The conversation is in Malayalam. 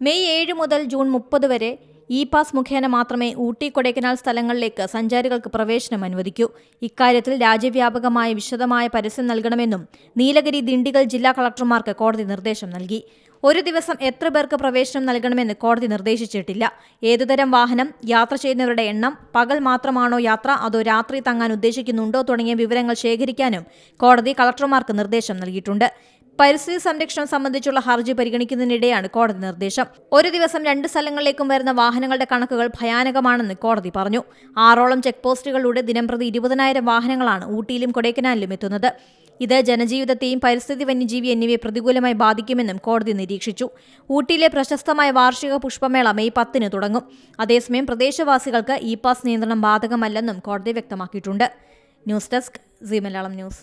മെയ് ഏഴ് മുതൽ ജൂൺ മുപ്പത് വരെ ഇ പാസ് മുഖേന മാത്രമേ ഊട്ടി കൊടൈക്കനാൽ സ്ഥലങ്ങളിലേക്ക് സഞ്ചാരികൾക്ക് പ്രവേശനം അനുവദിക്കൂ. ഇക്കാര്യത്തിൽ രാജ്യവ്യാപകമായ വിശദമായ പരസ്യം നൽകണമെന്നും നീലഗിരി ദിണ്ടിഗൽ ജില്ലാ കളക്ടർമാർക്ക് കോടതി നിർദ്ദേശം നൽകി. ഒരു ദിവസം എത്ര പേർക്ക് പ്രവേശനം നൽകണമെന്ന് കോടതി നിർദ്ദേശിച്ചിട്ടില്ല. ഏതുതരം വാഹനം യാത്ര ചെയ്യുന്നവരുടെ എണ്ണം പകൽ മാത്രമാണോ യാത്ര അതോ രാത്രി തങ്ങാൻ ഉദ്ദേശിക്കുന്നുണ്ടോ തുടങ്ങിയ വിവരങ്ങൾ ശേഖരിക്കാനും കോടതി കളക്ടർമാർക്ക് നിർദ്ദേശം നൽകിയിട്ടുണ്ട്. പരിസ്ഥിതി സംരക്ഷണം സംബന്ധിച്ചുള്ള ഹർജി പരിഗണിക്കുന്നതിനിടെയാണ് കോടതി നിർദ്ദേശം. ഒരു ദിവസം രണ്ട് സ്ഥലങ്ങളിലേക്കും വരുന്ന വാഹനങ്ങളുടെ കണക്കുകൾ ഭയാനകമാണെന്ന് കോടതി പറഞ്ഞു. ആറോളം ചെക്ക് പോസ്റ്റുകളിലൂടെ ദിനംപ്രതി ഇരുപതിനായിരം വാഹനങ്ങളാണ് ഊട്ടിയിലും കൊടൈക്കനാലിലും എത്തുന്നത്. ഇത് ജനജീവിതത്തെയും പരിസ്ഥിതി വന്യജീവി എന്നിവയെ പ്രതികൂലമായി ബാധിക്കുമെന്നും കോടതി നിരീക്ഷിച്ചു. ഊട്ടിയിലെ പ്രശസ്തമായ വാർഷിക പുഷ്പമേള മെയ് പത്തിന് തുടങ്ങും. അതേസമയം പ്രദേശവാസികൾക്ക് ഇ പാസ് നിയന്ത്രണം ബാധകമല്ലെന്നും കോടതി വ്യക്തമാക്കിയിട്ടുണ്ട്. News desk C Malayalam news.